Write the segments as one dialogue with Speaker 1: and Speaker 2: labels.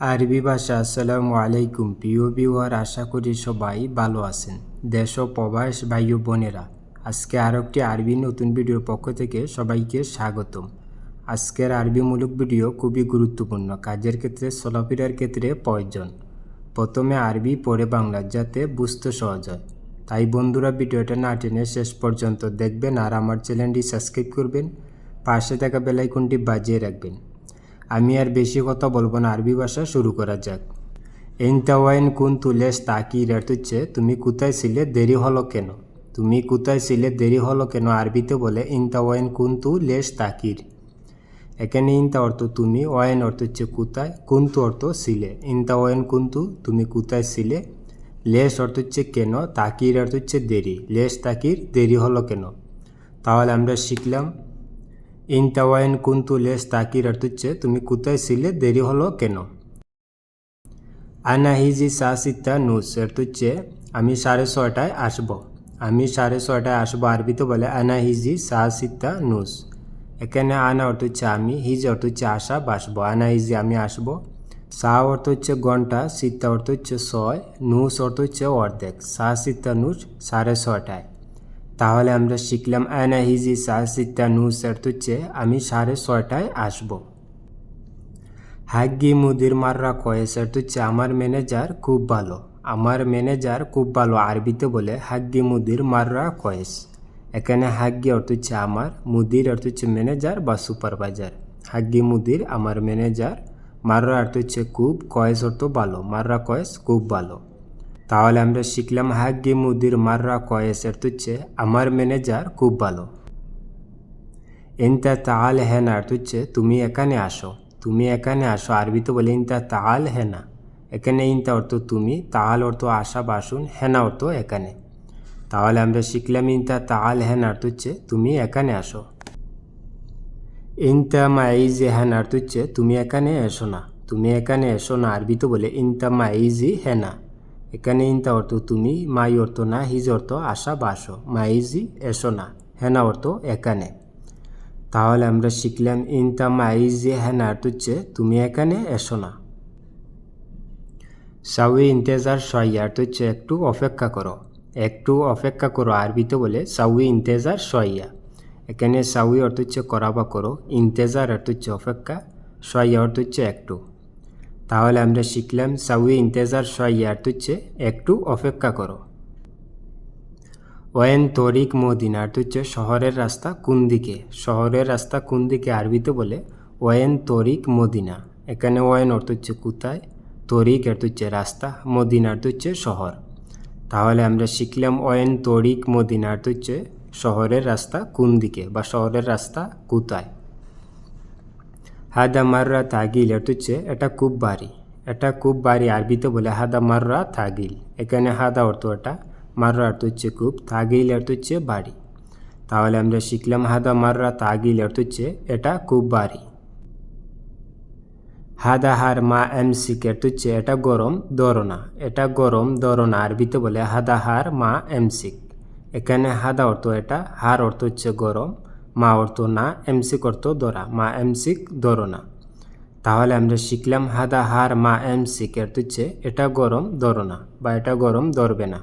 Speaker 1: আরবি ভাষা, আসসালামু আলাইকুম। প্রিয় বিওয়ার আশা করি সবাই ভালো আছেন। দেশ ও প্রবাস ভাই বোনেরা, আজকে আর একটি আরবি নতুন ভিডিওর পক্ষ থেকে সবাইকে স্বাগতম। আজকের আরবিমূলক ভিডিও খুবই গুরুত্বপূর্ণ। কাজের ক্ষেত্রে, চলাফেরার ক্ষেত্রে প্রয়োজন। প্রথমে আরবি, পরে বাংলা, যাতে বুঝতে সহজ হয়। তাই বন্ধুরা, ভিডিওটা না টেনে শেষ পর্যন্ত দেখবেন আর আমার চ্যানেলটি সাবস্ক্রাইব করবেন। পাশে থাকা বেলাইকনটি বাজিয়ে রাখবেন। আমি আর বেশি কথা বলব না, আরবি ভাষা শুরু করা যাক। এনতাওয়াইন কুন তুলেস তাকির অর্থ হচ্ছে তুমি কোথায় ছিলে, দেরি হলো কেন? তুমি কোথায় ছিলে, দেরি হলো কেন? আরবিতে বলে ইনতাওয়াইন কুন্তু লেস তাকির। এখানে ইনতা অর্থ তুমি, ওয়াইন অর্থ হচ্ছে কোথায় কুন্তু অর্থ ছিলে। ইনতাওয়াইন কুন্তু তুমি কোথায় ছিলে? লেস অর্থ হচ্ছে কেন, তাকির অর্থ হচ্ছে দেরি। লেস তাকির, দেরি হলো কেন? তাহলে আমরা শিখলাম ইনতাওয়াইন কুন্তু লেস তাকির অর্থ হচ্ছে তুমি কোথায় ছিলে? দেরি হলো কেন? আনাহিজি সাসিতা নুস অর্থ হচ্ছে আমি সাড়ে ছয়টায় আসব। আমি সাড়ে ছয়টায় আসব আরবিতে বলে আনাহিজি সাসিতা নুস। এখানে আনা অর্থ হচ্ছে আমি, হিজ অর্থ হচ্ছে আসা, বাসবো। আনাহিজি আমি আসব। সা অর্থ হচ্ছে ঘণ্টা সিত্তা অর্থ হচ্ছে ছয়, নুস অর্থ হচ্ছে অর্ধেক। সা সিত্তা নুস সাড়ে ছয়টায়। তাহলে আমরা শিখলাম আনা হিজি সা সিত্তা নুস অর্থ হচ্ছে আমি সাড়ে ছয়টায় আসব। হাগ্গি মুদির মাররা কয়েস অর্থ হচ্ছে আমার ম্যানেজার খুব ভালো। আমার ম্যানেজার খুব ভালো আরবিতে বলে, হাগ্গি মুদির মাররা কয়েস। এখানে হাগ্গি অর্থ হচ্ছে আমার, মুদির অর্থ হচ্ছে ম্যানেজার বা সুপারভাইজার। হাগ্গি মুদির, আমার ম্যানেজার। মাররা অর্থ হচ্ছে খুব, কয়েস অর্থ ভালো। মাররা কয়েস, খুব ভালো। তাহলে আমরা শিখলাম হাগ্গি মুদির মাররা কয়েস অর্থ হচ্ছে আমার ম্যানেজার খুব ভালো। ইনতা তাল হেনা অর্থ হচ্ছে তুমি এখানে আসো। তুমি এখানে আসো আরবিতে বলে ইনতা তাল হেনা। এখানে ইনতা অর্থ তুমি তাল অর্থ আসা বাসুন, হেনা অর্থ এখানে। তাহলে আমরা শিখলাম ইনতা তাল হেনা অর্থ হচ্ছে তুমি এখানে আসো। ইনতা মাইজি হেনা অর্থ হচ্ছে তুমি এখানে এসো না। তুমি এখানে এসো না আরবিতে বলে ইনতা মাইজি হেনা। এখানে ইনতা অর্থ তুমি, মাই অর্থ না, হিজ অর্থ আশা আসা বাসো মাইজি এসো না, হেনা অর্থ এখানে। তাহলে আমরা শিখলাম ইনতা মাইজি হেনা অর্থ হচ্ছে তুমি এখানে, এসো না। সাউই ইন্তেজার সয়া অর্থ হচ্ছে একটু অপেক্ষা করো। একটু অপেক্ষা করো, আরবিতে বলে সাউই ইন্তেজার সয়া এখানে সাউই অর্থ হচ্ছে করা বা করো, ইন্তেজার অর্থ হচ্ছে অপেক্ষা সয়া অর্থ হচ্ছে একটু। তাহলে আমরা শিখলাম সাউই ইন্তেজার অর্থ হচ্ছে একটু অপেক্ষা করো। ওয়েন তরিক মদিনা অর্থ হচ্ছে শহরের রাস্তা কোন দিকে? শহরের রাস্তা কোন দিকে আরবিতে বলে? ওয়েন তরিক মদিনা। এখানে ওয়েন অর্থ হচ্ছে কোথায়? তরিক অর্থ হচ্ছে রাস্তা মদিনা অর্থ হচ্ছে শহর। তাহলে আমরা শিখলাম ওয়েন তরিক মদিনা অর্থ হচ্ছে শহরের রাস্তা কোন দিকে বা শহরের রাস্তা কোথায়? হাদা মাররা তাগিল অর্থ হচ্ছে এটা খুব ভারী এটা খুব ভারী আরবিতে বলে হাদা মাররা তাগিল। এখানে হাদা অর্থ এটা, মাররা অর্থ হচ্ছে খুব, তাগিল অর্থ হচ্ছে বাড়ি। তাহলে আমরা শিখলাম হাদা মাররা তাগিল অর্থ হচ্ছে এটা খুব বাড়ি। হাদা হার মা এম সিক অর্থ হচ্ছে এটা গরম দরনা। এটা গরম দরনা আরবিতে বলে হাদা হার মা এম সিক। এখানে হাদা অর্থ এটা, হার অর্থ হচ্ছে গরম। মা অর্থ না এমসিক অর্থ দরা, মা এমসিক দরনা তাহলে আমরা শিখলাম হাদা হার মা এমসিক অর্থ হচ্ছে এটা গরম দরনা বা এটা গরম ধরবে না।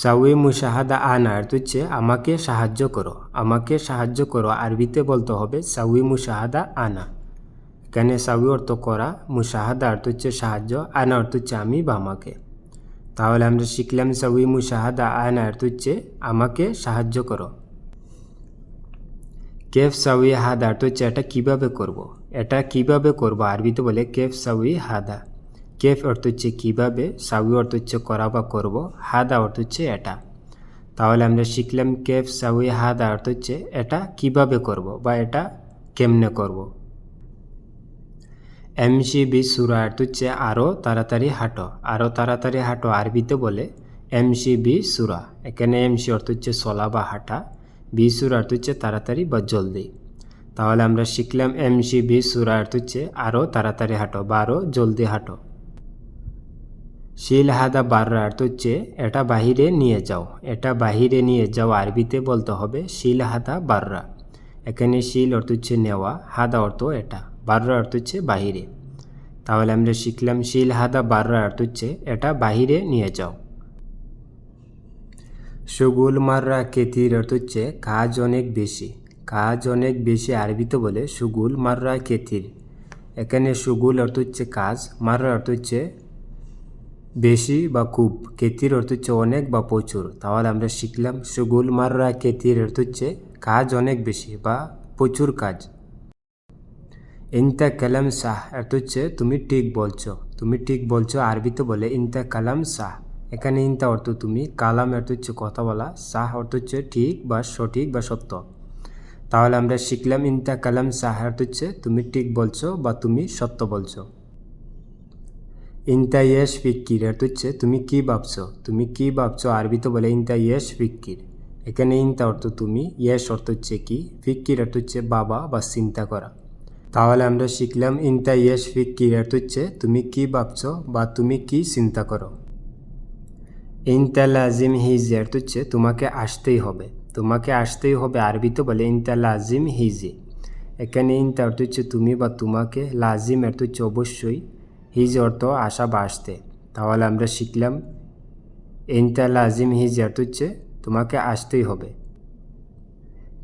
Speaker 1: সাউই মুশাহাদা আনা অর্থ হচ্ছে আমাকে সাহায্য করো, আমাকে সাহায্য করো, আরবিতে বলতে হবে সাউই মুশাহাদা আনা এখানে সাউই অর্থ করা, মুশাহাদা অর্থ হচ্ছে সাহায্য আনা অর্থ হচ্ছে আমি বা আমাকে। তাহলে আমরা শিখলাম সাউই মুশাহাদা আনা অর্থ হচ্ছে আমাকে সাহায্য করো। কেফ সাউই হাদা অর্থ হচ্ছে এটা কীভাবে করব। এটা কীভাবে করব? আরবিতে বলে কেফ সাউই হাদা। কেফ অর্থ হচ্ছে কীভাবে, সাউই অর্থ হচ্ছে করা বা করব, হাদা অর্থ হচ্ছে এটা। তাহলে আমরা শিখলাম কেফ সাউই হাদা অর্থ হচ্ছে এটা কীভাবে করব বা এটা কেমনে করব। এমসি বি সুরা অর্থ হচ্ছে আরও তাড়াতাড়ি হাঁটো। আরও তাড়াতাড়ি হাঁটো আরবিতে বলে এমসি বি সুরা। এখানে এমসি অর্থ হচ্ছে চলা বা হাঁটা। বি সুরা অর্থ হচ্ছে তাড়াতাড়ি বা জলদি। তাহলে আমরা শিখলাম এমসি বি সুরা অর্থ হচ্ছে আরও তাড়াতাড়ি হাঁটো বা আরও জলদি হাঁটো। শিল হাদা বাররা অর্থ হচ্ছে এটা বাহিরে নিয়ে যাও। এটা বাহিরে নিয়ে যাও আরবিতে বলতে হবে শিল হাদা বাররা। এখানে শিল অর্থ হচ্ছে নেওয়া, হাদা অর্থ এটা, বাররা অর্থ হচ্ছে বাহিরে। তাহলে আমরা শিখলাম শিল হাদা বাররা অর্থ হচ্ছে, এটা বাহিরে নিয়ে যাও। সুগুল মাররা কেতির অর্থ হচ্ছে, কাজ অনেক বেশি। কাজ অনেক বেশি আরবিতে বলে সুগুল মাররা কেতির এখানে সুগুল অর্থ হচ্ছে কাজ, মাররা অর্থ হচ্ছে বেশি বা খুব। কেতির অর্থ হচ্ছে অনেক বা প্রচুর। তাহলে আমরা শিখলাম সুগুল মাররা কেতির অর্থ হচ্ছে, কাজ অনেক বেশি বা প্রচুর কাজ। ইনতা কালাম শাহ অর্থ হচ্ছে, তুমি ঠিক বলছো। তুমি ঠিক বলছো, আরবিতে বলে, ইনতা কালাম সাহ এখানে ইনতা অর্থ তুমি, কালাম অর্থ হচ্ছে কথা বলা, সাহ অর্থ হচ্ছে ঠিক বা সঠিক বা সত্য। তাহলে আমরা শিখলাম ইন্তা কালাম, সাহ অর্থ হচ্ছে তুমি ঠিক বলছো বা তুমি সত্য বলছো। ইনতা ইয়েস ফিক্কির অর্থ হচ্ছে তুমি কি ভাবছ? তুমি কি ভাবছ আরবিতে বলে ইনতা ইয়েস ফিক্কির। এখানে ইনতা অর্থ তুমি ইয়েস অর্থ হচ্ছে কি, ফিক্কির অর্থ হচ্ছে বাবা বা চিন্তা করা। তাহলে আমরা শিখলাম ইনতা ইয়েস ফিক্কির অর্থ হচ্ছে তুমি কি ভাবছ বা তুমি কি চিন্তা করো? ইনতা লাজিম হিজি অর্থ হচ্ছে তোমাকে আসতেই হবে। তোমাকে আসতেই হবে আরবিতে বলে ইনতা লাজিম হিজি এখানে ইনতা অর্থ হচ্ছে তুমি বা তোমাকে লাজিম অর্থ হচ্ছে অবশ্যই হিজ অর্থ আসা বা আসতে। তাহলে আমরা শিখলাম ইনতা লাজিম হিজ অর্থ হচ্ছে তোমাকে আসতেই হবে।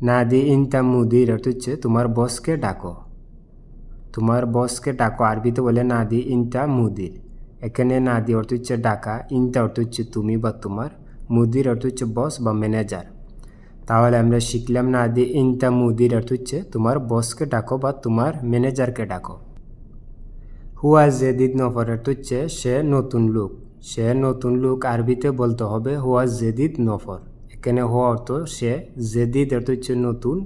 Speaker 1: নাদি ইনতা মুদির অর্থ হচ্ছে তোমার বসকে ডাকো। তোমার বসকে ডাকো আরবিতে বলে নাদি ইনতা মুদির। এখানে না নাদি অর্থ হচ্ছে ডাকা, ইনতা অর্থ হচ্ছে তুমি বা তোমার, মুদির অর্থ হচ্ছে বস বা ম্যানেজার তাহলে আমরা শিখলাম না নাদি, ইনতা, মুদির অর্থ হচ্ছে তোমার বসকে ডাকো বা তোমার ম্যানেজারকে ডাকো। হুয়া জেদিদ নফর অর্থ হচ্ছে সে নতুন লোক। সে নতুন লোক আরবিতে বলতে হবে হুয়া জেদিদ নফর এখানে হুয়া অর্থ সে জেদিদ অর্থ হচ্ছে নতুন,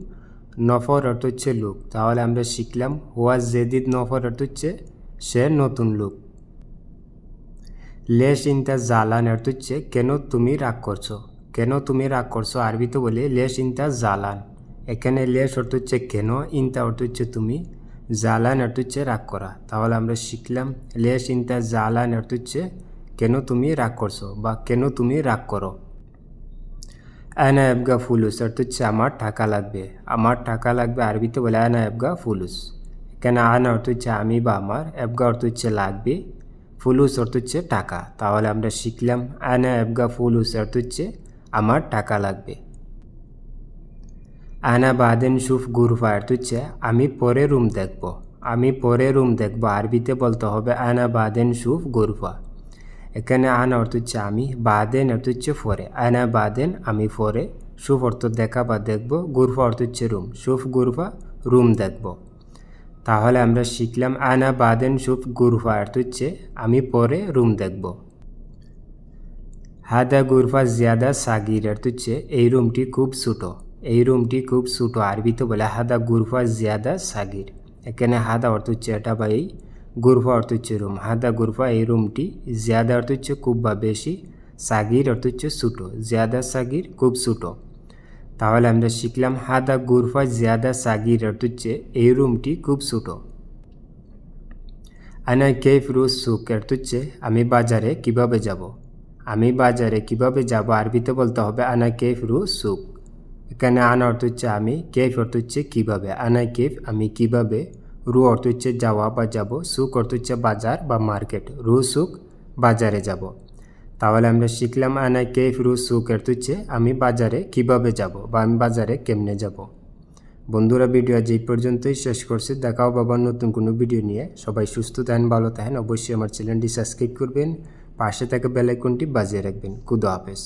Speaker 1: নফর অর্থ হচ্ছে লোক। তাহলে আমরা শিখলাম হুয়া জেদিদ নফর অর্থ হচ্ছে সে নতুন লোক। লেশ ইনতা জালান অর্থ হচ্ছে কেন তুমি রাগ করছ? কেন তুমি রাগ করছ আরবিতে বলে লেশ ইনতা জালান। এখানে লেশ অর্থ হচ্ছে কেন ইন ইনতা অর্থ হচ্ছে তুমি জালান অর্থ হচ্ছে রাগ করা। তাহলে আমরা শিখলাম লেশ ইনতা জালান অর্থ হচ্ছে কেন তুমি রাগ করছ বা কেন তুমি রাগ করো। আয়না এবগা ফুলুস অর্থ হচ্ছে আমার টাকা লাগবে। আমার টাকা লাগবে আরবিতে বলে আয়না এবগা ফুলুস। এখানে আয়না অর্থ হচ্ছে আমি বা আমার এবগা অর্থ হচ্ছে লাগবে। ফুলুস অর্থ হচ্ছে টাকা। তাহলে আমরা শিখলাম আয়না এবগা ফুলুস অর্থ হচ্ছে আমার টাকা লাগবে। আনা বাদেন সুফ গুরফা অর্থ হচ্ছে আমি পরে রুম দেখব। আমি পরে রুম দেখব। আরবিতে বলতে হবে আনা বাদেন সুফ গুরফা। এখানে আনা অর্থ হচ্ছে আমি, বাদেন অর্থ হচ্ছে ফরে আনা বাদেন, আমি ফরে সুফ অর্থ দেখা বা দেখব। গুরফা অর্থ হচ্ছে রুম। সুফ, গুরফা, রুম দেখব। তাহলে আমরা শিখলাম আনা বাদেন সুফ গুরফা অর্থ হচ্ছে আমি পরে রুম দেখব। হাদা গুরফা জিয়াদা সাগির অর্থ হচ্ছে এই রুমটি খুব ছোটো। এই রুমটি খুব ছোটো আরবিতে বলে হাদা গুরফা জিয়াদা সাগির। এখানে হাদা অর্থ হচ্ছে এটা বা এই, গুরফা অর্থ হচ্ছে রুম। হাদা গুরফা এই রুমটি জিয়াদা অর্থ হচ্ছে খুব বা বেশি, সাগির অর্থ হচ্ছে ছোটো। জিয়াদা সাগির খুব ছোটো। তাহলে আমরা শিখলাম হাদা গুরফা জিয়াদা সাগির হচ্ছে এই রুমটি খুব ছোটো। আনা কেফ রোজ সুক অর্থ হচ্ছে আমি বাজারে কীভাবে যাব? আমি বাজারে কীভাবে যাব আরবিতে বলতে হবে আনা কেফ রু সুক এখানে আনা অর্থ হচ্ছে আমি, কেফ অর্থ হচ্ছে কীভাবে? আনা কেফ আমি কীভাবে রু অর্থ হচ্ছে যাওয়া বা যাব সুক অর্থ হচ্ছে বাজার বা মার্কেট? রু সুক বাজারে যাব। তাহলে আমরা শিখলাম আনা কেফরু সুকের হচ্ছে আমি বাজারে কীভাবে যাব বা আমি বাজারে কেমনে যাব। বন্ধুরা ভিডিও এই পর্যন্তই। শেষ করছি। দেখাও বাবার নতুন কোনো ভিডিও নিয়ে। সবাই সুস্থ থাকেন, ভালো থাকেন। অবশ্যই আমার চ্যানেলটি সাবস্ক্রাইব করবেন। পাশে থাকা বেলাইকনটি বাজিয়ে রাখবেন। কুদো হাফেজ।